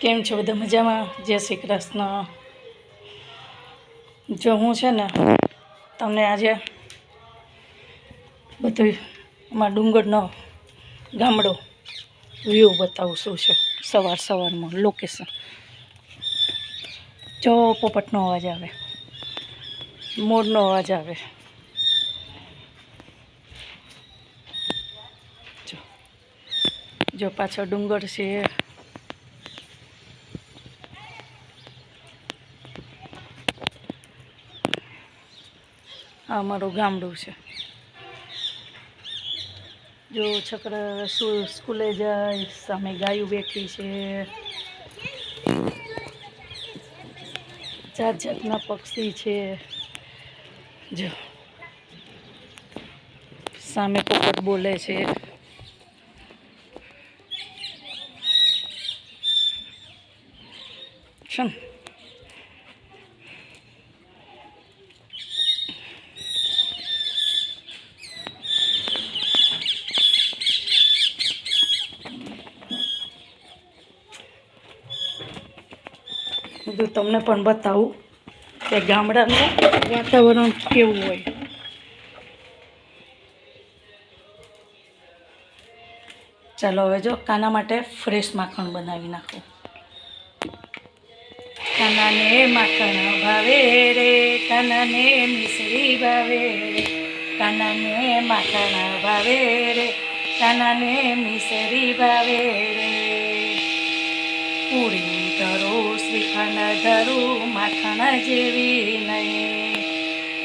કેમ છો? બધા મજામાં? જય શ્રી કૃષ્ણ. જો હું છે ને, તમને આજે બધું અમારા ડુંગરનો ગામડો વ્યૂ બતાવું શું છે સવાર સવારમાં લોકેશન જો પોપટનો અવાજ આવે, મોરનો અવાજ આવે. જો પાછળ ડુંગર છે. આ અમારું ગામડું છે. જો છોકરા સ્કૂ- સ્કૂલે જાય, સામે ગાયું બેઠી છે. જાત જાતના પક્ષી છે. જો. સામે પોપટ બોલે છે. છે બધું તમને પણ બતાવું કે ગામડાનું વાતાવરણ કેવું હોય. ચાલો હવે જો કાના માટે ફ્રેશ માખણ બનાવી નાખું. કાનાને માખણ ભાવે રે, કાનાને મિશ્રી ભાવે કાનાને માખણ ભાવે રે, કાનાને મિશ્રી ભાવે રે. પૂરી ધરો, શ્રીખંડ ધરો, માખણ જેવી નહીં.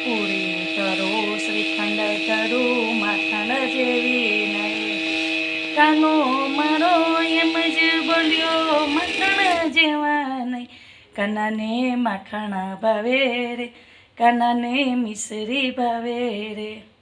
પૂરી ધરો, શ્રીખંડ ધરો, માખણ જેવી નહીં. કાનો મારો એમ જ બોલ્યો, માખણ જેવા નહીં. કાનાને માખણ ભાવે રે, કાનાને મિશ્રી ભાવે રે.